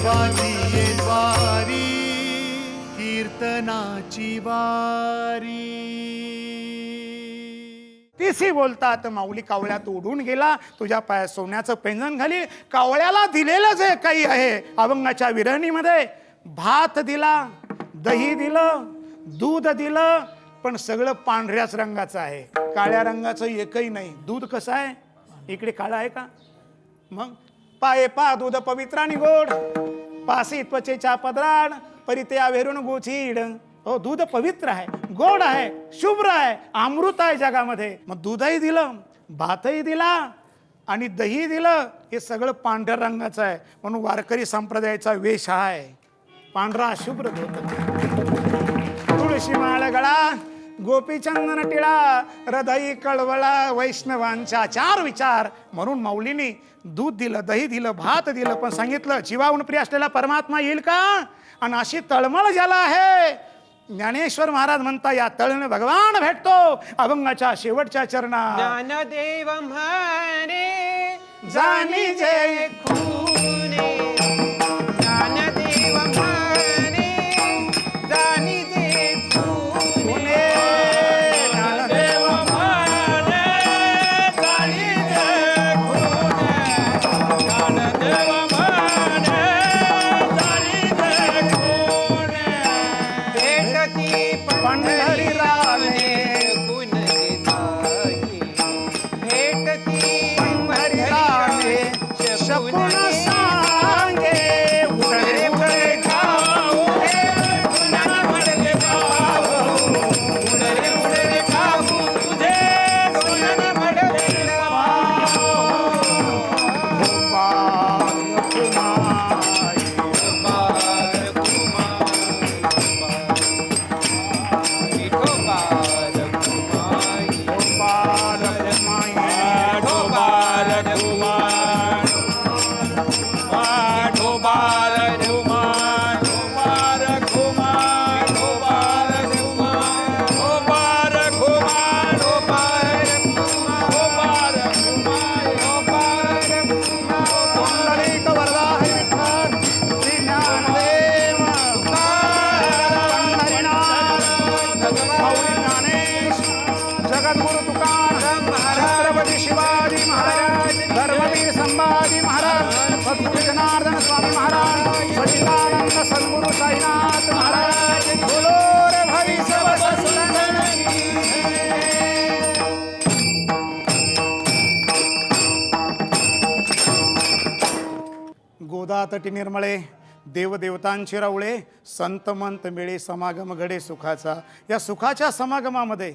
देवाची द्वारी कीर्तनाची वारी. तिसी बोलतात माऊली कावळ्यात उडून गेला तुझ्या पायात सोन्याचं पेंजन घाली कावळ्याला दिलेलं जे काही आहे अभंगाच्या विरहणीमध्ये भात दिला दही दिलं दूध दिलं पण सगळं पांढऱ्याच रंगाचं आहे. काळ्या रंगाचं एकही नाही. दूध कसं आहे? इकडे काळं आहे का? मग? पाये पा दूध पवित्रा आणि गोड. पासी त्वचेच्या पदराड परिते आवेरून गोचीड. हो दूध पवित्र आहे गोड आहे शुभ्र आहे अमृत आहे जगामध्ये. मग दूधही दिलं भातही दिला आणि दही दिलं हे सगळं पांढऱ्या रंगाचं आहे. म्हणून वारकरी संप्रदायाचा वेश हा आहे. पांढरा शुभ्र धोत तुळशी माळ गळा गोपीचंदन टिळा हृदयी कळवळा वैष्णवांच्या चार विचार. म्हणून माऊलीने दूध दिलं दही दिलं भात दिलं पण सांगितलं जीवाहून प्रिय असलेला परमात्मा येईल का? आणि अशी तळमळ ज्याला आहे. ज्ञानेश्वर महाराज म्हणता या तळण भगवान भेटतो अभंगाच्या शेवटच्या चरणा ज्ञानदेव म्हणे जाणी जे खूने भेटती सद्गुरु जनार्दन स्वामी महाराज सचिदानंद सद्गुरु साईनाथ महाराज बोलो रे भरी सब सत्संग. गोदातटी निर्मळे देवदेवतांची रावळे संत मंत मिळे समागम घडे सुखाचा. या सुखाच्या समागमामध्ये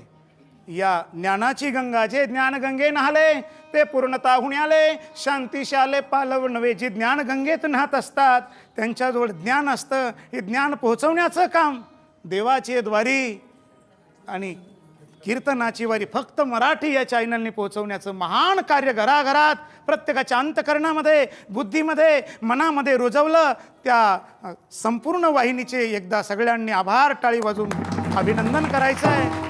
या ज्ञानाची गंगा जे ज्ञानगंगे न्हाले ते पूर्णता आले. शांतिशाले पालव नव्हे जे ज्ञानगंगेत न्हात असतात त्यांच्याजवळ ज्ञान असतं हे ज्ञान पोहोचवण्याचं काम देवाची द्वारी आणि कीर्तनाची वारी फक्त मराठी या चॅनलने पोहोचवण्याचं महान कार्य घराघरात प्रत्येकाच्या अंतकरणामध्ये बुद्धीमध्ये मनामध्ये रुजवलं. त्या संपूर्ण वाहिनीचे एकदा सगळ्यांनी आभार टाळी वाजून अभिनंदन करायचं आहे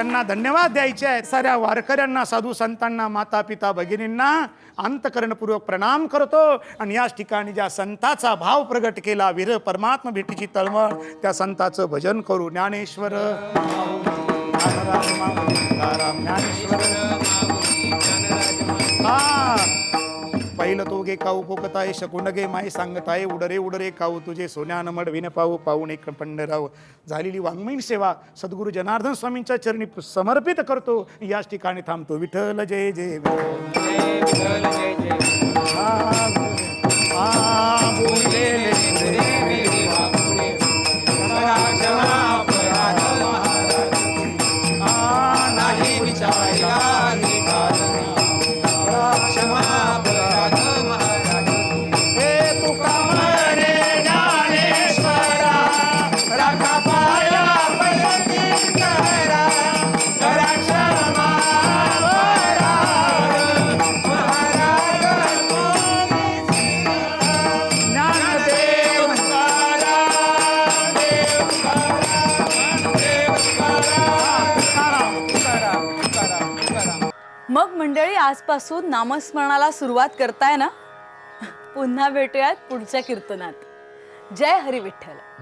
त्यांना धन्यवाद द्यायचे आहेत. साऱ्या वारकऱ्यांना साधू संतांना माता पिता भगिनींना अंतकरणपूर्वक प्रणाम करतो. आणि याच ठिकाणी ज्या संताचा भाव प्रगट केला वीर परमात्मा भेटीची तळमळ त्या संताचं भजन करू. ज्ञानेश्वर ज्ञानेश्वर. हा. पहिलं तो गे काऊ पोकताय शकून गे माय सांगताय उडरे उडरे काऊ तुझे सोन्यान मडविन पाहू पाहून एक पंढराव झालेली वाङ्मयीन सेवा सद्गुरू जनार्दन स्वामींच्या चरणी समर्पित करतो याच ठिकाणी थांबतो विठ्ठल जय जय विठ्ठल. मग मंडळी आजपासून नामस्मरणाला सुरुवात करताय ना? पुन्हा भेटूयात पुढच्या कीर्तनात. जय हरी विठ्ठल